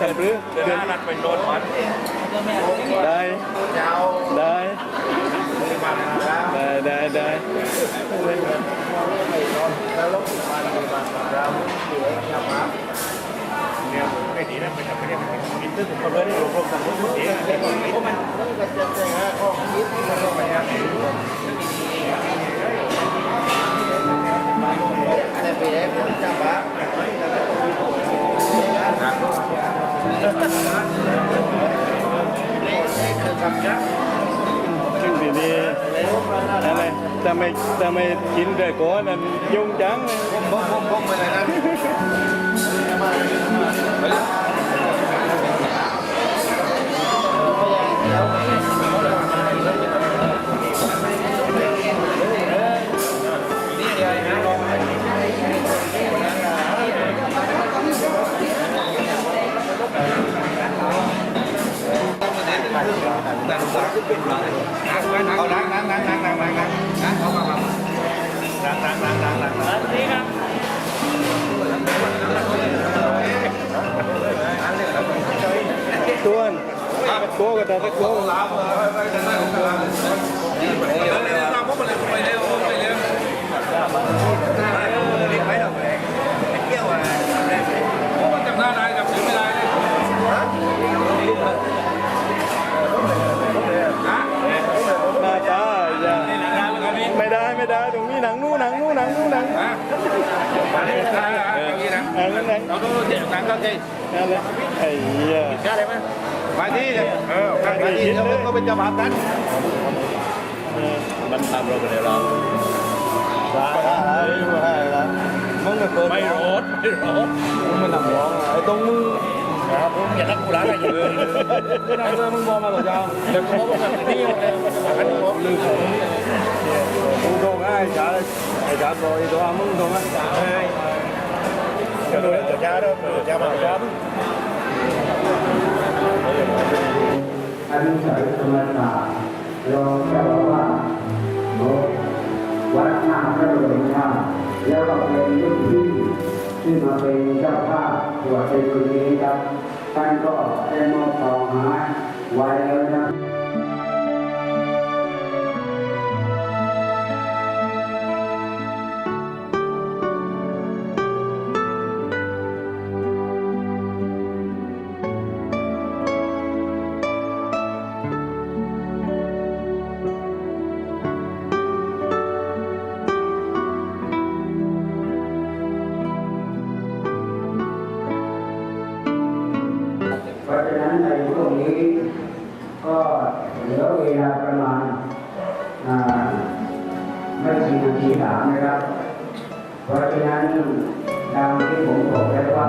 Thầm rước Đưa ra đặt mình đồn mắt Đây. Đây. ada ada thì đi này ta mày ta mày chín đời của là dung trắng không không không không mày này anh Thank you. นมันได้ยาวได้มันแล้วได้ได้ได้แล้วลบมันมันแล้วเหลือยับมาเนี่ยไอ้นี่นะมันจะไม่ได้มันมีตึ้งดังดังกระเจ็บเลยฮะข้อคิดมันก็ไปฮะแต่ปีนี้ผมจับปะคือกำจัดซึ่งล้วมันอะไรอะไรจะไม่จะไม่กินแต่ก่อนนั้นยุ่งจังผมผมผมผมไปเลยนะเอาล้างล้างล้างล้างล้างล้างล้างล้างเอามามาล้างล้างล้างล้างล้างล้างนี่ครับตัวนตัวก็แต่ตะ เราต้องเจ็บหนังก็เจ็บนั่นแหละไอ้เหี้ยใช่ไหมมาที่เออมาที่แล้วก็เป็นเจ้าภาพกันมันทำเราไปในเราสาอะไรมาให้ละมึงก็เกิดไม่รถไม่รถมึงมันหนักร้องไอ้ตรงมึงครับผมอย่ารักกูรักอะไรอย่างเงี้ยไอ้เรื่องมึงมองมาต่อยาวเดี๋ยวเขาบอกแบบนี้เลยอันนี้ผมลืมมึงตรงไอ้จ๋าไอ้จ๋าบอกไอ้ตัวมึงตรงอะเดี๋ยวดูเดี๋ยวยา เด้อเดี๋ยวยามาครับอนุสัยธรรมศาสตร์รองเจ้าอาวาสโนวัดนาพระบรมธาตุแล้วก็เป็นรุ่นพี่ที่มาเป็นเจ้าภาพตรวจเป็นคนนี้ครับท่านก็ได้มอบต่อหาไว้แล้วนะ เพราะฉะนั้นในช่วงนี้ ก็เหลือเวลาประมาณไม่กี่นาทีหลังนะครับ เพราะฉะนั้นดังที่ผมบอกแล้วว่า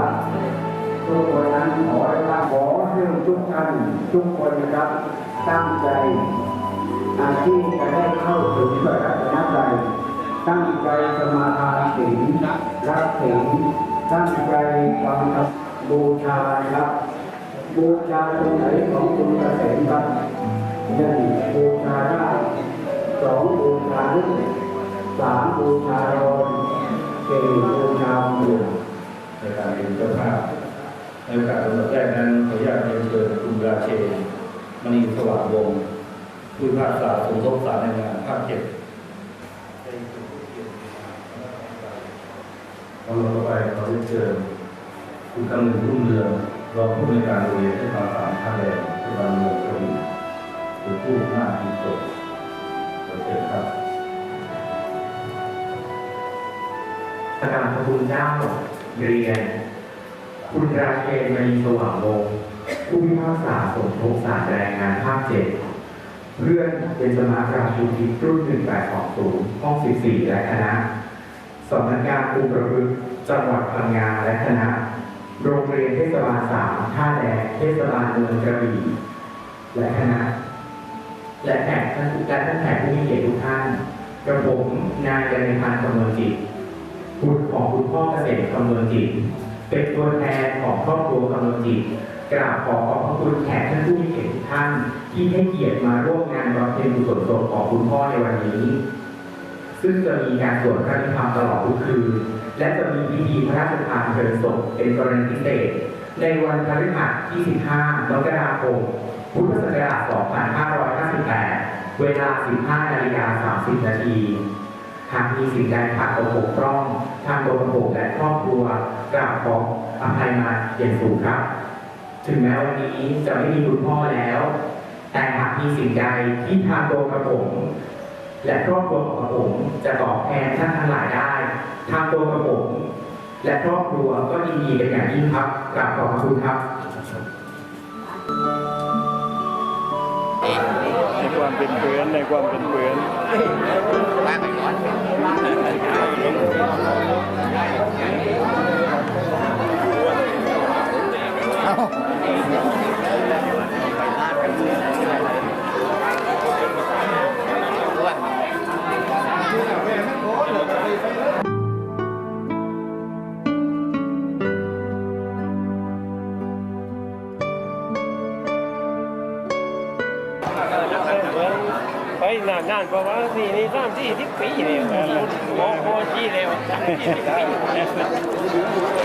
ทุกคนนั้นขอนะครับขอให้ทุกท่านทุกคนนะครับตั้งใจอาชีพจะได้เข้าถึงพระรัตนตรัยตั้งใจสมาทานศีลรักศีลตั้งใจฟังครับบูชานะครับ บูชาตรงไหนของคุณเกษมครับหนึ่งบูชาได้สองบูชาลึกสามบูชาโรนสี่บูชาเมืองในการเป็นเจ้าภาพในโอกาสสำหรับแรกนั้นขออนุญาตเรียนเชิญคุณราเชนมณีสว่างวงศ์ผู้พิพากษาสมทบสารในงานภาคเจ็ดลำดับต่อไปขอเรียนเชิญคุณกำนึงรุ่งเรือง รองผู้ในวยการโรงเรียนเทศบาลสามท่าแรงเทศบาลเมืองกระบี่เป็นผู้หน้าที่จบขอเชิญครับประการพระคุณเจ้าเรียน คุณราเชนมณีสว่างวงผู้พิพากษาสมทบสารแรงงานภาคเจ็ดเพื่อนเป็นสมาราชูทิพรุ่น 1820 ห้อง 14 และคณะสำนักงานคุมประพฤติจังหวัดพังงาและคณะ โรงเรียนเทศบาล3ท่าแดงเทศบาลเมืองกระบี่และคณะและแขกท่านและท่านแขกผู้มีเกียรติทุกท่านกระผมนายกนิพันธ์กำเนิดจิตบุตรของคุณพ่อเกษตรคำเมืองจิตเป็นตัวแทนของครอบครัวกำลังจิตกราบขอขอบพระคุณแขกท่านผู้มีเกียรติทุกท่าน ที่ให้เกียรติมาร่วมงานบำเพ็ญกุศลศพของคุณพ่อในวันนี้ ซึ่งจะมีการสวดพระพิธรรมตลอดทุกคืนและจะมีพิธีพระราชทานเพลิงศพเป็นกรณีพิเศษ ในวันพฤหัสที่ 15มกราคม พุทธศักราช 2558 เวลา 15 นาฬิกา 30 นาทีหากมีสิ่งใดขาดตกบกพร่อง ทางตัวผมและครอบครัวกราบขออภัยมาอย่างสูงครับ ถึงแม้วันนี้จะไม่มีคุณพ่อแล้ว แต่หากมีสิ่งใดที่ทางตัวกระผม และครอบครัวของกระผมจะตอบแทนท่านทั้งหลายได้ทางตัวกระผม และครอบครัวก็ยินดีเป็นอย่างยิ่งครับกราบขอบพระคุณครับในความเป็นเพื่อนในความเป็นเพื่อนไปไปก่อน ไปนานนานเพราะว่าสี่นี่สามสี่สิบปีเนี่ยมองพอจีแล้วสามสี่สิบปี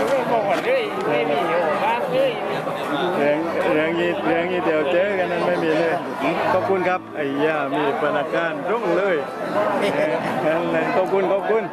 ไม่บอกว่าเลยไม่มีโอกาสเลยเรื่องเรื่องนี้เรื่องนี้เดี๋ยวเจอกันนั้นไม่มีเลยขอบคุณครับไอ้ย่ามีพนักงานรุ่งเลยเออนั่นแหละขอบคุณขอบคุณ